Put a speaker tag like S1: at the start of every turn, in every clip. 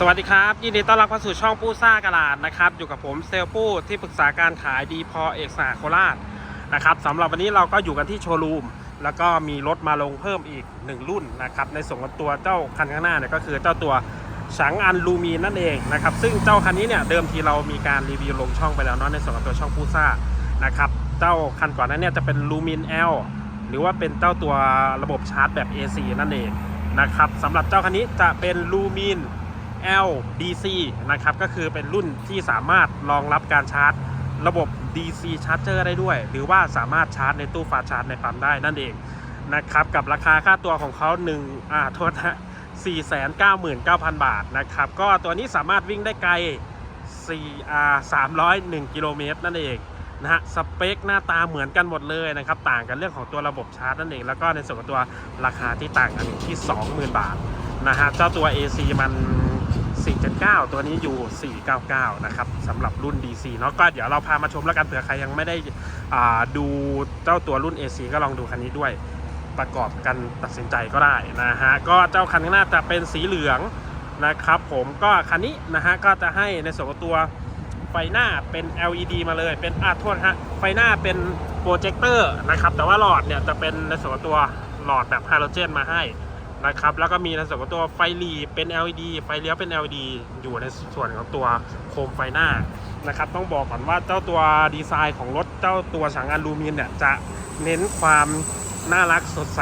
S1: สวัสดีครับ ยินดีต้อนรับเข้าสู่ช่องปู้ซ่ากระลาดนะครับ อยู่กับผมเซลปู้ที่ปรึกษาการขายดีพอเอกสาโคราชนะครับสำหรับวันนี้เราก็อยู่กันที่โชว์รูม แล้วก็มีรถมาลงเพิ่มอีก 1 รุ่นนะครับ ในส่วนของตัวเจ้าคันข้างหน้าเนี่ยก็คือเจ้าตัวฉังอันลูมีนนั่นเองนะครับ ซึ่งเจ้าคันนี้เนี่ยเดิมทีเรามีการรีวิวลงช่องไปแล้วเนาะในส่วนของตัวช่องปู้ซ่านะครับเจ้าคันก่อนนั้นเนี่ยจะเป็นลูมิน L หรือว่าเป็นเจ้าตัวระบบชาร์จแบบ AC นั่นเองนะครับสำหรับเจ้าคันนี้จะเป็นลูมิน LDC นะครับ ก็คือเป็นรุ่นที่สามารถรองรับการชาร์จ ระบบ DC Charger ได้ด้วย หรือว่าสามารถชาร์จในตู้ฟาร์ชาร์จในปั๊มได้นั่นเองนะครับ กับราคาค่าตัวของเขา1อ่าโทษนะ499,000 บาทนะครับ ก็ตัวนี้สามารถวิ่งได้ไกล4อ่า301 กิโลเมตรนั่นเองนะฮะสเปคหน้าตาเหมือนกันหมดเลยนะครับ ต่างกันเรื่องของตัวระบบชาร์จนั่นเอง แล้วก็ในส่วนของตัวราคาที่ต่างกันที่ 20,000 บาทนะฮะเจ้าตัว AC มัน 479 ตัวนี้อยู่ 499 นะครับสำหรับรุ่น DC เนาะก็เดี๋ยวเราพามาชมแล้วกันเผื่อใครยังไม่ได้อ่าดูเจ้าตัวรุ่น AC ก็ลองดูคันนี้ด้วยประกอบกันตัดสินใจก็ได้นะฮะก็เจ้าคันข้างหน้าจะเป็นสีเหลืองนะครับผมก็คันนี้นะฮะก็จะให้ในส่วนของตัวไฟหน้าเป็น LED มาเลยเป็นอาโทษฮะไฟหน้าเป็นโปรเจคเตอร์นะครับแต่ว่าหลอดเนี่ยจะเป็นในส่วนตัวหลอดแบบไฮโดรเจนมาให้ นะครับ แล้วก็มีในส่วนของตัวไฟหลีเป็น LED ไฟเลี้ยวเป็น LED อยู่ในส่วนของตัวโคมไฟหน้านะครับ ต้องบอกก่อนว่าเจ้าตัวดีไซน์ของรถเจ้าตัวฉางอลูมิเนียมเนี่ยจะเน้นความน่ารักสดใส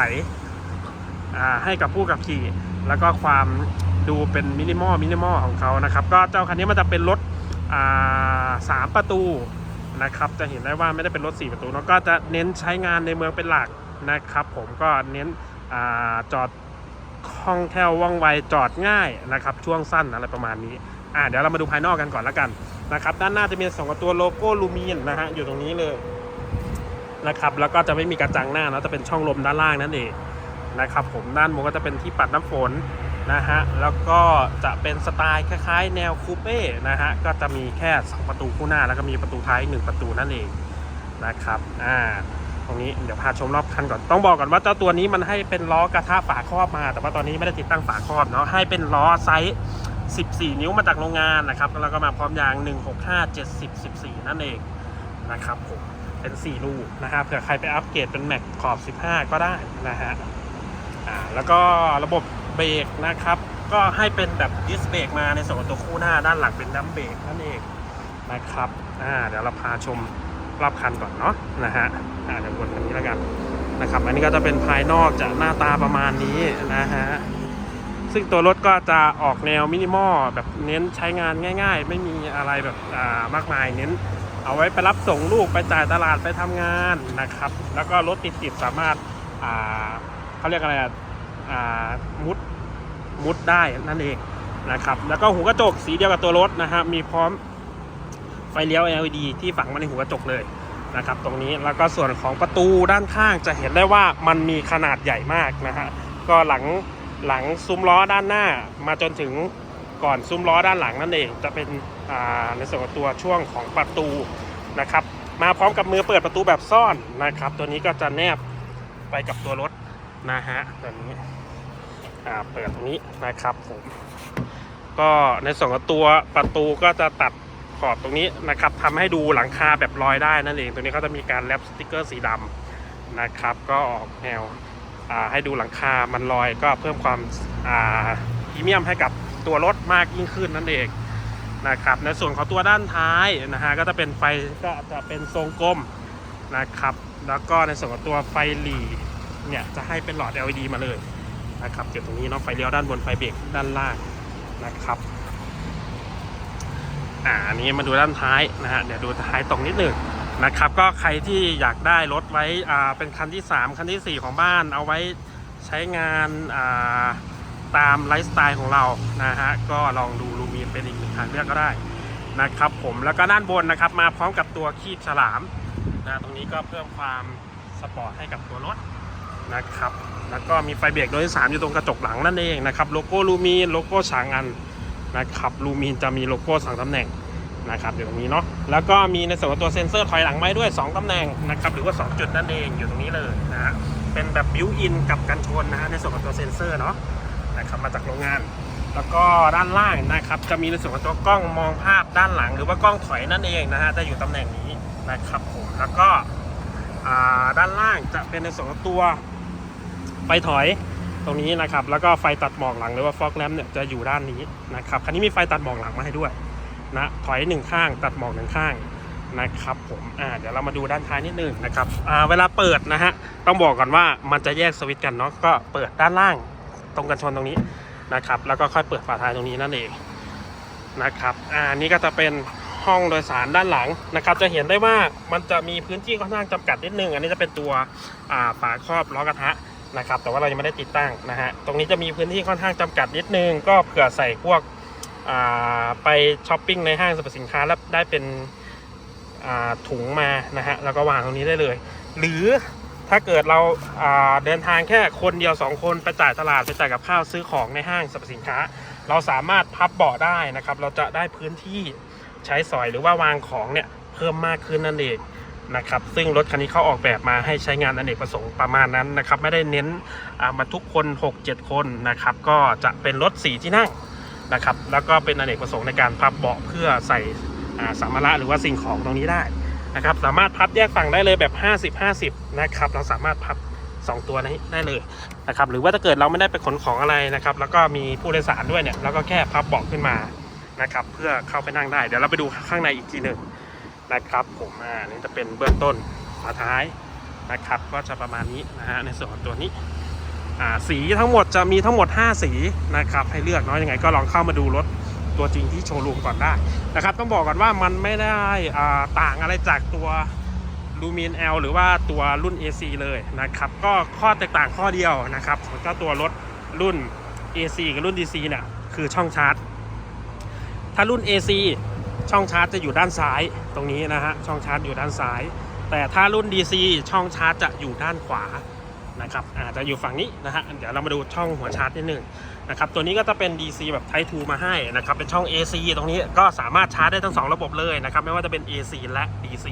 S1: ให้กับผู้ขับขี่ แล้วก็ความดูเป็นมินิมอลมินิมอลของเขานะครับ ก็เจ้าคันนี้มันจะเป็นรถสามประตูนะครับ จะเห็นได้ว่าไม่ได้เป็นรถ 4 ประตูเนอะก็จะเน้นใช้งานในเมืองเป็นหลักนะครับ ผมก็เน้นอจอด คล่องแคล่วว่องไวจอดง่ายนะครับช่วงสั้นอะไรประมาณนี้อ่าเดี๋ยวเรามาดูภายนอกกันก่อนละกันนะครับด้านหน้าจะมีสองตัวโลโก้ลูมีนนะฮะอยู่ตรงนี้เลยนะครับแล้วก็จะไม่มีกระจังหน้านะจะเป็นช่องลมด้านล่างนั่นเองนะครับผมด้านบนก็จะเป็นที่ปัดน้ำฝนนะฮะแล้วก็จะเป็นสไตล์คล้ายๆ แนวคูเป้นะฮะก็จะมีแค่สองประตูคู่หน้าแล้วก็มีประตูท้ายหนึ่งประตูนั่นเองนะครับอ่า ตรงนี้เดี๋ยวพาชมรอบคันก่อนต้องบอกก่อนว่าเจ้าตัวนี้มันให้เป็นล้อกระทะฝาครอบมา แต่ว่าตอนนี้ไม่ได้ติดตั้งฝาครอบเนาะให้เป็นล้อไซส์14 นิ้วมาจากโรงงานนะครับแล้วก็มาพร้อมยาง 165 70 14 นั่นเองนะครับผมเป็น 4 ลูกนะครับเผื่อใครไปอัปเกรดเป็นแม็กขอบ 15 ก็ได้นะฮะอ่าแล้วก็ระบบเบรกนะครับ ก็ให้เป็นแบบดิสเบรกมาในส่วนตัวคู่หน้าด้านหลังเป็นดัมเบรกนั่นเองนะครับอ่าเดี๋ยวเราพาชม รอบคันก่อนเนาะนะฮะอาเดี๋ยววนคันนี้แล้วกันนะครับ อันนี้ก็จะเป็นภายนอกจะหน้าตาประมาณนี้นะฮะซึ่งตัวรถก็จะออกแนวมินิมอลแบบเน้นใช้งานง่าย ๆ ไม่มีอะไรแบบอ่ามากมายเน้น เอาไว้ไปรับส่งลูกไปจ่ายตลาดไปทำงานนะครับ แล้วก็รถติดๆสามารถอ่าเขาเรียกอะไรอ่ามุดมุดได้นั่นเองนะครับ แล้วก็หูกระจกสีเดียวกับตัวรถนะฮะมีพร้อม ไฟเลี้ยว LED ที่ฝังมาในหัวกระจกเลยนะครับตรงนี้แล้วก็ส่วนของประตูด้านข้างจะเห็นได้ว่ามันมีขนาดใหญ่มากนะฮะก็หลังหลังซุ้มล้อด้านหน้า มาจนถึงก่อนซุ้มล้อด้านหลังนั่นเอง จะเป็นในส่วนของตัวช่วงของประตูนะครับมาพร้อมกับมือเปิดประตูแบบซ่อนนะครับ ตัวนี้ก็จะแนบไปกับตัวรถนะฮะตัวนี้เปิดตรงนี้นะครับผมก็ในส่วนของตัวประตูก็จะตัด อบตรงนี้นะครับทำให้ดูหลังคาแบบลอยได้นั่นเองตัวนี้ก็จะมีการแรปสติกเกอร์สีดำนะครับ ก็ออกแนวให้ดูหลังคามันลอยก็เพิ่มความพรีเมียมให้กับตัวรถมากยิ่งขึ้นนั่นเองนะครับ ในส่วนของตัวด้านท้ายนะฮะก็จะเป็นไฟก็จะเป็นทรงกลมนะครับ แล้วก็ในส่วนของตัวไฟหลีเนี่ยจะให้เป็นหลอด LED มาเลยนะครับจุดตรงนี้เนาะไฟเลี้ยวด้านบนไฟเบรกด้านล่างนะครับ อ่าอันนี้มาดูด้านท้ายนะฮะเดี๋ยวดูท้ายตรงนิดหนึ่งนะครับ ก็ใครที่อยากได้รถไว้อ่าเป็นคันที่ 3 คันทีสี่4 ของบ้าน เอาไว้ใช้งานอ่าตามไลฟ์สไตล์ของเรานะฮะก็ลองดูลูมีนเป็นอีกหนึ่งทางเลือกก็ได้นะครับผมแล้วก็ด้านบนนะครับมาพร้อมกับตัวคีบฉลามนะตรงนี้ก็เพิ่มความสปอร์ตให้กับตัวรถนะครับแล้วก็มีไฟเบรกโดยสารอยู่ตรงกระจกหลังนั่นเองนะครับโลโก้ลูมีนโลโก้ฉางอัน นะครับลูมีนจะมีโลโก้สองตำแหน่งนะครับอยู่ตรงนี้เนาะแล้วก็มีในส่วนของตัวเซ็นเซอร์ถอยหลังไว้ด้วย 2ตำแหน่งนะครับหรือว่า 2 จุดนั่นเองอยู่ตรงนี้เลยนะฮะเป็นแบบบิวอินกับกันชนนะฮะในส่วนของตัวเซ็นเซอร์เนาะนะครับมาจากโรงงาน แล้วก็ด้านล่างนะครับจะมีในส่วนของตัวกล้องมองภาพด้านหลัง หรือว่ากล้องถอยนั่นเองนะฮะจะอยู่ตำแหน่งนี้นะครับผมแล้วก็ด้านล่างจะเป็นในส่วนของตัวไฟถอย ตรงนี้นะครับแล้วก็ไฟตัดหมอกหลังหรือว่าฟอกแลมเนี่ยจะอยู่ด้านนี้นะครับคันนี้มีไฟตัดหมอกหลังมาให้ด้วยนะถอยหนึ่งข้างตัดหมอกหนึ่งข้างนะครับผมอ่าเดี๋ยวเรามาดูด้านท้ายนิดนึงนะครับอ่าเวลาเปิดนะฮะต้องบอกก่อนว่ามันจะแยกสวิตช์กันเนาะก็เปิดด้านล่างตรงกันชนตรงนี้นะครับแล้วก็ค่อยเปิดฝาท้ายตรงนี้นั่นเองนะครับอ่านี่ก็จะเป็นห้องโดยสารด้านหลังนะครับจะเห็นได้ว่ามันจะมีพื้นที่ค่อนข้างจำกัดนิดนึง อันนี้จะเป็นตัวอ่าฝาครอบล้อกระทะ นะครับ แต่ว่าเรายังไม่ได้ติดตั้งนะฮะ ตรงนี้จะมีพื้นที่ค่อนข้างจำกัดนิดนึง ก็เผื่อใส่พวกไปช้อปปิ้งในห้างสรรพสินค้าแล้วได้เป็นถุงมานะฮะ แล้วก็วางตรงนี้ได้เลย หรือถ้าเกิดเราาเดินทางแค่คนเดียว2คนไปจ่ายตลาดไปจ่ายกับข้าวซื้อของในห้างสรรพสินค้า เราสามารถพับเบาะได้นะครับ เราจะได้พื้นที่ใช้สอยหรือว่าวางของเนี่ยเพิ่มมากขึ้นนั่นเอง นะครับซึ่งรถคันนี้เขาออกแบบมาให้ใช้งานอเนกประสงค์ประมาณนั้นนะครับไม่ได้เน้นอ่าทุกคน 6-7 คนนะครับก็จะเป็นรถ 4 ที่นั่งนะครับแล้วก็เป็นอเนกประสงค์ในการพับเบาะเพื่อใส่สัมภาระหรือว่าสิ่งของตรงนี้ได้นะครับสามารถพับแยกฝั่งได้เลยแบบ 50 50 นะครับเราสามารถพับ 2 ตัวนี้ได้เลยนะครับหรือว่าถ้าเกิดเราไม่ได้ไปขนของอะไรนะครับแล้วก็มีผู้โดยสารด้วยเนี่ยเราก็แค่พับเบาะขึ้นมานะครับเพื่อเข้าไปนั่งได้เดี๋ยวเราไปดูข้างในอีกทีหนึ่ง นะครับผมอ่านี่จะเป็นเบื้องต้นฝาท้ายนะครับ ก็จะประมาณนี้นะฮะในส่วนของตัวนี้อ่าสีทั้งหมดจะมีทั้งหมด 5 สีนะครับ ให้เลือกเนาะยังไงก็ลองเข้ามาดูรถตัวจริงที่โชว์รูมก่อนได้นะครับ ต้องบอกก่อนว่ามันไม่ได้อ่าต่างอะไรจากตัวลูมิน L หรือว่าตัวรุ่น AC เลยนะครับ ก็ข้อแตกต่างข้อเดียวนะครับก็ตัวรถรุ่น AC กับรุ่น DC เนี่ยคือช่องชาร์จ ถ้ารุ่น AC ช่องชาร์จจะอยู่ด้านซ้ายตรงนี้นะฮะช่องชาร์จอยู่ด้านซ้าย แต่ถ้ารุ่น DC ช่องชาร์จจะอยู่ด้านขวานะครับอาจจะอยู่ฝั่งนี้นะฮะเดี๋ยวเรามาดูช่องหัวชาร์จนิดหนึงนะครับตัวนี้ก็จะเป็น DC แบบ Type 2มาให้นะครับเป็นช่อง AC ตรงนี้ก็สามารถชาร์จได้ทั้ง 2 ระบบเลยนะครับไม่ว่าจะเป็น AC และ DC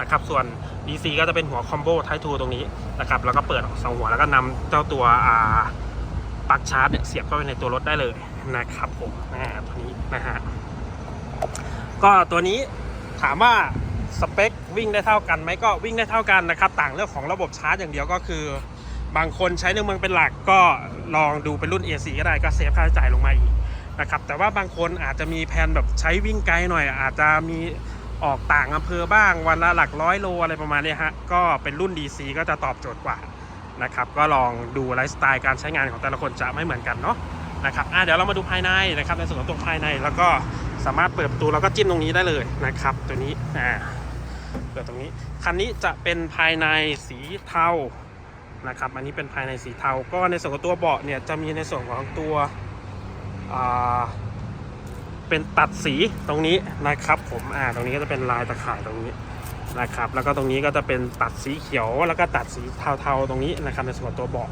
S1: นะครับส่วน DC ก็จะเป็นหัวคอมโบ Type 2ตรงนี้นะครับแล้วก็เปิดสองหัวแล้วก็นำเจ้าตัวปลั๊กชาร์จเนี่ยเสียบเข้าไปในตัวรถได้เลยนะครับผมอ่าตัวนี้นะฮะ ก็ตัวนี้ถามว่าสเปควิ่งได้เท่ากันไหมก็วิ่งได้เท่ากันนะครับ ต่างเรื่องของระบบชาร์จอย่างเดียวก็คือ บางคนใช้ในเมืองเป็นหลักก็ลองดูเป็นรุ่น AC ก็ได้ก็เซฟค่าใช้จ่ายลงมาอีกนะครับแต่ว่าบางคนอาจจะมีแผนแบบใช้วิ่งไกลหน่อย อาจจะมีออกต่างอำเภอบ้างวันละหลักร้อยโลอะไรประมาณนี้ฮะก็เป็นรุ่น DC ก็จะตอบโจทย์กว่านะครับก็ลองดูไลฟ์สไตล์การใช้งานของแต่ละคนจะไม่เหมือนกันเนาะนะครับอะเดี๋ยวเรามาดูภายในนะครับในส่วนของตัวภายในแล้วก็ สามารถเปิดประตูแล้วก็จิ้มตรงนี้ได้เลยนะครับ ตัวนี้อ่าเปิดตรงนี้คันนี้จะเป็นภายในสีเทานะครับอันนี้เป็นภายในสีเทาก็ในส่วนของตัวเบาะเนี่ยจะมีในส่วนของตัวอ่าเป็นตัดสีตรงนี้นะครับผมอ่าตรงนี้ก็จะเป็นลายตะข่ายตรงนี้นะครับ แล้วก็ตรงนี้ก็จะเป็นตัดสีเขียว แล้วก็ตัดสีเทาๆตรงนี้นะครับในส่วนของตัวเบาะ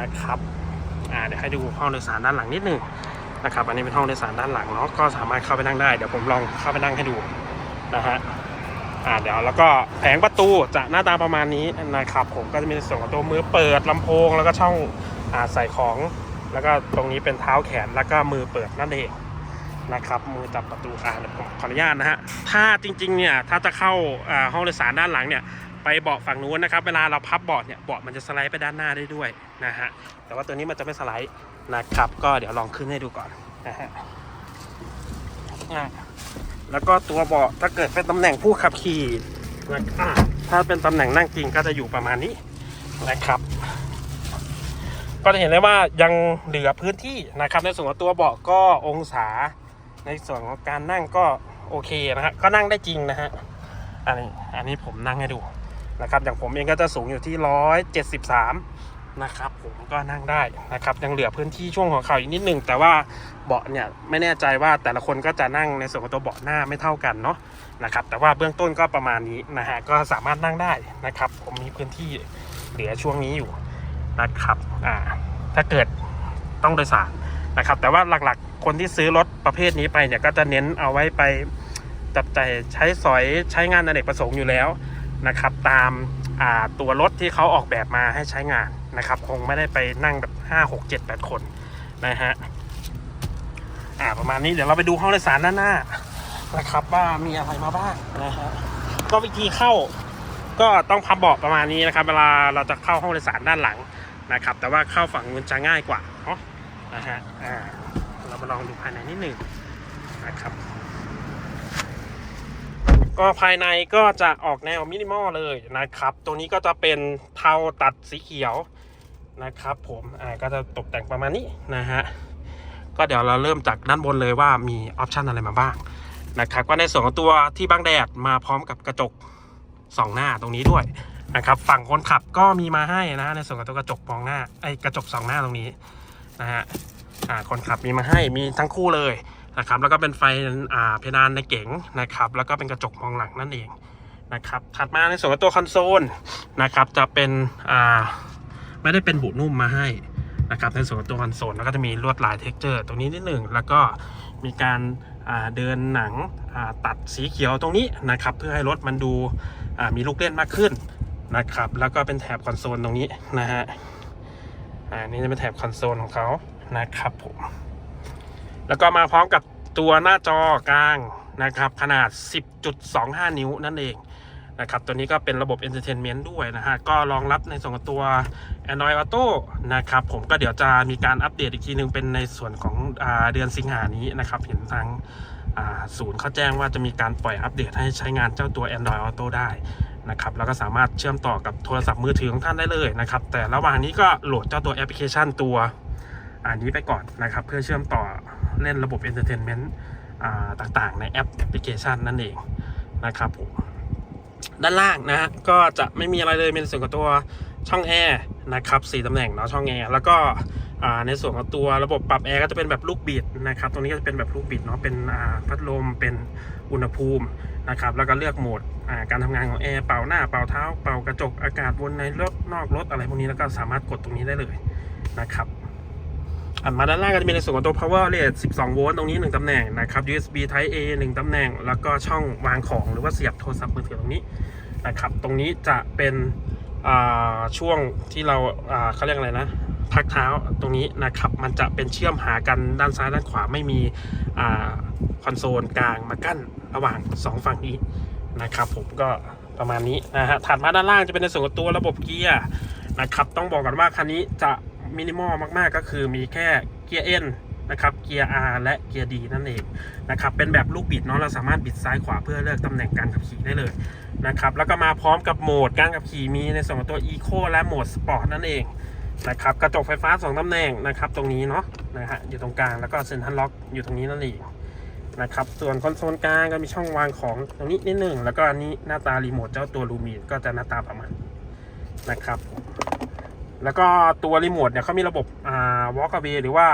S1: นะครับอ่าเดี๋ยวให้ดูห้องโดยสารด้านหลังนิดนึง นะครับ อันนี้เป็นห้องโดยสารด้านหลังเนาะก็สามารถเข้าไปนั่งได้ เดี๋ยวผมลองเข้าไปนั่งให้ดูนะฮะอ่าเดี๋ยวแล้วก็แผงประตูจะหน้าตาประมาณนี้นะครับ ผมก็จะมีส่วนของตัวมือเปิดลำโพง แล้วก็ช่องอ่าใส่ของ แล้วก็ตรงนี้เป็นเท้าแขนแล้วก็มือเปิดนั่นเองนะครับมือจับประตูอ่าเดี๋ยวผมขออนุญาตนะฮะถ้าจริงๆเนี่ยถ้าจะเข้าอ่าห้องโดยสารด้านหลังเนี่ยไปเบาะฝั่งนู้นนะครับ เวลาเราพับเบาะเนี่ยเบาะมันจะสไลด์ไปด้านหน้าได้ด้วยนะฮะแต่ว่าตัวนี้มันจะไม่สไลด์ นะครับ ก็เดี๋ยวลองขึ้นให้ดูก่อนนะฮะแล้วก็ตัวเบาะถ้าเกิดเป็นตำแหน่งผู้ขับขี่นะถ้าเป็นตำแหน่งนั่งจริงก็จะอยู่ประมาณนี้นะครับ ก็จะเห็นได้ว่ายังเหลือพื้นที่นะครับ ในส่วนของตัวเบาะก็องศา ในส่วนของการนั่งก็โอเคนะฮะก็นั่งได้จริงนะฮะอันนี้อันนี้ผมนั่งให้ดูนะครับ อย่างผมเองก็จะสูงอยู่ที่ร้อยเจ็ดสิบสาม นะครับผมก็นั่งได้นะครับยังเหลือพื้นที่ช่วงของเข่าอีกนิดนึงแต่ว่าเบาะเนี่ยไม่แน่ใจว่าแต่ละคนก็จะนั่งในส่วนของตัวเบาะหน้าไม่เท่ากันเนาะนะครับแต่ว่าเบื้องต้นก็ประมาณนี้นะฮะก็สามารถนั่งได้นะครับ ผมมีพื้นที่เหลือช่วงนี้อยู่นะครับอ่าถ้าเกิดต้องโดยสารนะครับ แต่ว่าหลักๆ คนที่ซื้อรถประเภทนี้ไปเนี่ยก็จะเน้นเอาไว้ไปจับใจใช้สอยใช้งานอเนกประสงค์อยู่แล้วนะครับ ตาม ตัวรถที่เขาออกแบบมาให้ใช้งานนะครับ คงไม่ได้ไปนั่งแบบ 5 6 7 8 คนนะฮะอ่าประมาณนี้เดี๋ยวเราไปดูห้องโดยสารด้านหน้านะครับ ว่ามีอะไรมาบ้างนะฮะก็วิธีเข้าก็ต้องพับเบาะประมาณนี้นะครับ เวลาเราจะเข้าห้องโดยสารด้านหลังนะครับ แต่ว่าเข้าฝั่งนู้นจะง่ายกว่าเนาะนะฮะอ่าเรามาลองดูภายในนิดหนึ่งนะครับ ก็ภายในก็จะออกแนวมินิมอลเลยนะครับตรงนี้ก็จะเป็นเทาตัดสีเขียวนะครับผม อ่า ก็จะตกแต่งประมาณนี้นะฮะ ก็เดี๋ยวเราเริ่มจากด้านบนเลยว่ามีออปชันอะไรมาบ้างนะครับ ก็ในส่วนของตัวที่บังแดดมาพร้อมกับกระจกสองหน้าตรงนี้ด้วยนะครับ ฝั่งคนขับก็มีมาให้นะในส่วนของตัวกระจกมองหน้า ไอ้กระจกสองหน้าตรงนี้นะฮะ อ่า คนขับมีมาให้ มีทั้งคู่เลย นะครับแล้วก็เป็นไฟอ่าเพดานในเก๋งนะครับแล้วก็เป็นกระจกมองหลังนั่นเองนะครับถัดมาในส่วนของตัวคอนโซลนะครับจะเป็นอ่าไม่ได้เป็นบุนุ่มมาให้นะครับในส่วนของตัวคอนโซลแล้วก็จะมีลวดลายเท็กเจอร์ตรงนี้นิดหนึ่งแล้วก็มีการอ่าเดินหนังอ่าตัดสีเขียวตรงนี้นะครับเพื่อให้รถมันดูอ่ามีลูกเล่นมากขึ้นนะครับแล้วก็เป็นแถบคอนโซลตรงนี้นะฮะอ่านี่จะเป็นแถบคอนโซลของเขานะครับผม แล้วก็มาพร้อมกับตัวหน้าจอกลางนะครับ ขนาด 10.25 นิ้วนั่นเองนะครับ ตัวนี้ก็เป็นระบบ Entertainment ด้วยนะฮะ ก็รองรับในส่วนของตัว Android Auto นะครับ ผมก็เดี๋ยวจะมีการอัปเดตอีกทีนึงเป็นในส่วนของอเดือนสิงหานี้นะครับ เห็นทางศูนย์เขาแจ้งว่าจะมีการปล่อยอัปเดตให้ใช้งานเจ้าตัว Android Auto ได้นะครับแล้วก็สามารถเชื่อมต่อกับโทรศัพท์มือถือของท่านได้เลยนะครับ แต่ระหว่างนี้ก็โหลดเจ้าตัวแอปพลิเคชันตัว อันนี้ไปก่อนนะครับ เพื่อเชื่อมต่อเล่นระบบ Entertainment อ่าต่างๆ ในแอปแอปพลิเคชันนั่นเองนะครับผมด้านล่างนะฮะก็จะไม่มีอะไรเลยเป็นส่วนของตัวช่องแอร์นะครับสี่ตำแหน่งเนาะช่องแอร์แล้วก็ในส่วนของตัวระบบปรับแอร์ก็จะเป็นแบบลูกบิดนะครับตรงนี้ก็จะเป็นแบบลูกบิดเนาะเป็นพัดลมเป็นอุณหภูมินะครับแล้วก็เลือกโหมดการทำงานของแอร์เป่าหน้าเป่าเท้า เป่ากระจกอากาศวนในรถนอกรถอะไรพวกนี้แล้วก็สามารถกดตรงนี้ได้เลยนะครับ มาด้านล่างก็จะมีในส่วนของตัว power outlet 12 โวลต์ตรงนี้ 1 ตำแหน่งนะครับ USB Type A 1 ตำแหน่ง แล้วก็ช่องวางของหรือว่าเสียบโทรศัพท์มือถือตรงนี้นะครับ ตรงนี้จะเป็นอ่าช่วงที่เราอ่าเขาเรียกอะไรนะพักเท้าตรงนี้นะครับ มันจะเป็นเชื่อมหากันด้านซ้ายด้านขวาไม่มีอ่าคอนโซลกลางมากั้นระหว่าง 2 ฝั่งนี้นะครับผมก็ประมาณนี้นะฮะถัดมาด้านล่างจะเป็นในส่วนของตัวระบบเกียร์นะครับ ต้องบอกก่อนว่าคันนี้จะ มินิมอลมากๆ ก็คือมีแค่เกียร์ N นะครับ เกียร์ R และเกียร์ D นั่นเองนะครับ เป็นแบบลูกบิดเนาะ เราสามารถบิดซ้ายขวาเพื่อเลือกตำแหน่งการขับขี่ได้เลยนะครับ แล้วก็มาพร้อมกับโหมดการขับขี่มีในส่วนของตัว Eco และโหมด Sport นั่นเองนะครับ กระจกไฟฟ้า 2ตำแหน่งนะครับ ตรงนี้เนาะนะฮะ อยู่ตรงกลาง แล้วก็เซ็นทรัลล็อกอยู่ตรงนี้นั่นเองนะครับ ส่วนคอนโซลกลางก็มีช่องวางของตรงนี้นิดหนึ่ง แล้วก็อันนี้หน้าตารีโมทเจ้าตัวลูมีก็จะหน้าตาประมาณนะครับ แล้วก็ตัวรีโมทเนี่ยเขามีระบบอ่า walk away หรือว่า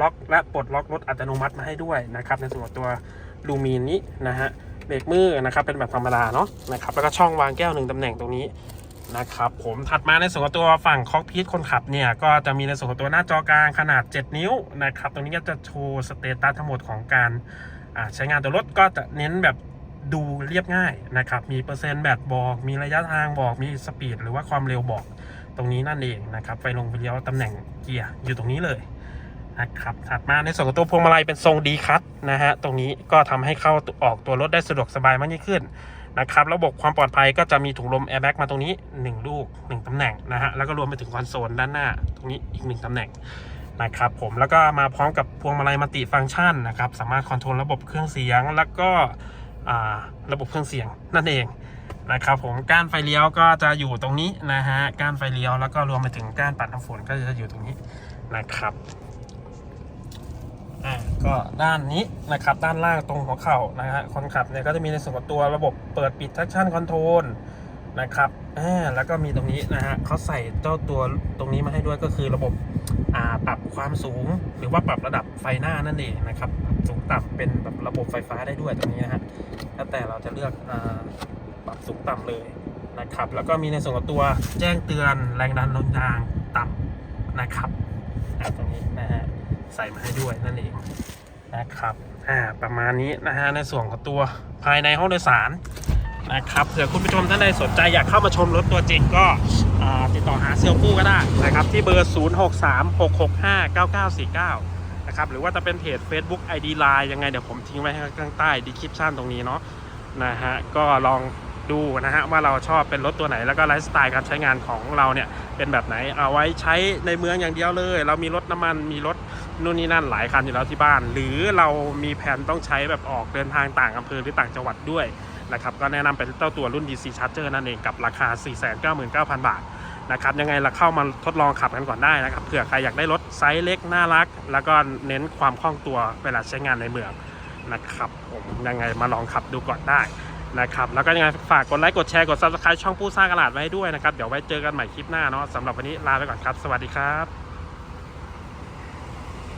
S1: ล็อกและปลดล็อกรถอัตโนมัติมาให้ด้วยนะครับ ในส่วนของตัวลูมีนนี้นะฮะเบรกมือนะครับเป็นแบบธรรมดาเนาะนะครับแล้วก็ช่องวางแก้วหนึ่งตำแหน่งตรงนี้นะครับผมถัดมาในส่วนของตัวฝั่งคอกพีทคนขับเนี่ยก็จะมีในส่วนของตัวหน้าจอกลางขนาด 7 นิ้วนะครับตรงนี้ก็จะโชว์สเตตัสทั้งหมดของการใช้งานตัวรถก็จะเน้นแบบดูเรียบง่ายนะครับมีเปอร์เซ็นต์แบตบอก มีระยะทางบอกมีสปีดหรือว่าความเร็วบอก ตรงนี้นั่นเองนะครับ ไฟลงไฟเลี้ยวตำแหน่งเกียร์อยู่ตรงนี้เลยนะครับถัดมาในส่วนของตัวพวงมาลัยเป็นทรงดีคัตนะฮะตรงนี้ก็ทำให้เข้าออกตัวรถได้สะดวกสบายมากยิ่งขึ้นนะครับระบบความปลอดภัยก็จะมีถุงลมแอร์แบ็กมาตรงนี้ 1 ลูก 1ตำแหน่งนะฮะแล้วก็รวมไปถึงคอนโซลด้านหน้า ตรงนี้อีก 1ตำแหน่งนะครับผมแล้วก็มาพร้อมกับพวงมาลัยมัลติฟังก์ชันนะครับสามารถคอนโทรลระบบเครื่องเสียง แล้วก็ระบบเครื่องเสียงนั่นเอง นะครับผมก้านไฟเลี้ยวก็จะอยู่ตรงนี้นะฮะก้านไฟเลี้ยวแล้วก็รวมไปถึงก้านปัดน้ำฝนก็จะอยู่ตรงนี้นะครับอ่าก็ด้านนี้นะครับด้านล่างตรงหัวเข่านะฮะคนขับเนี่ยก็จะมีในส่วนของตัวระบบเปิดปิด traction control นะครับอ่าแล้วก็มีตรงนี้นะฮะเขาใส่เจ้าตัวตรงนี้มาให้ด้วยก็คือระบบอ่าปรับความสูง หรือว่าปรับระดับไฟหน้านั่นเองนะครับสูงต่ำเป็นแบบระบบไฟฟ้าได้ด้วยตรงนี้นะฮะแล้วแต่เราจะเลือกอ่า ปรับสูงต่ำเลยนะครับ แล้วก็มีในส่วนของตัวแจ้งเตือนแรงดันลมยางต่ำนะครับอ่าตรงนี้นะฮะใส่มาให้ด้วยนั่นเองนะครับอ่าประมาณนี้นะฮะในส่วนของตัวภายในห้องโดยสารนะครับเผื่อคุณผู้ชมท่านใดสนใจอยากเข้ามาชมรถตัวจริงก็อ่าติดต่อหาเซลล์ผู้ก็ได้นะครับที่เบอร์ 0636659949 นะครับหรือว่าจะเป็นเพจ Facebook ID Line ยังไงเดี๋ยวผมทิ้งไว้ข้างใต้ description ตรงนี้เนาะนะฮะก็ลอง ดูนะฮะว่าเราชอบเป็นรถตัวไหนแล้วก็ไลฟ์สไตล์การใช้งานของเราเนี่ยเป็นแบบไหนเอาไว้ใช้ในเมืองอย่างเดียวเลย เรามีรถน้ำมันมีรถนู่นนี่นั่นหลายคันอยู่แล้วที่บ้าน หรือเรามีแผนต้องใช้แบบออกเดินทางต่างอำเภอหรือต่างจังหวัดด้วยนะครับก็แนะนำเป็นเจ้าตัวรุ่น DC Charger นั่นเองกับราคา 499,000 บาทนะครับยังไงเราเข้ามาทดลองขับกันก่อนได้นะครับเผื่อใครอยากได้รถไซส์เล็กน่ารัก แล้วก็เน้นความคล่องตัวเวลาใช้งานในเมืองนะครับผมยังไงมาลองขับดูก่อนได้ นะครับแล้วก็ยังไงฝากกดไลค์กดแชร์กด subscribe ช่องผู้สร้างตลาดไว้ให้ด้วยนะครับ เดี๋ยวไว้เจอกันใหม่คลิปหน้าเนาะสำหรับวันนี้ลาไปก่อนครับ สวัสดีครับ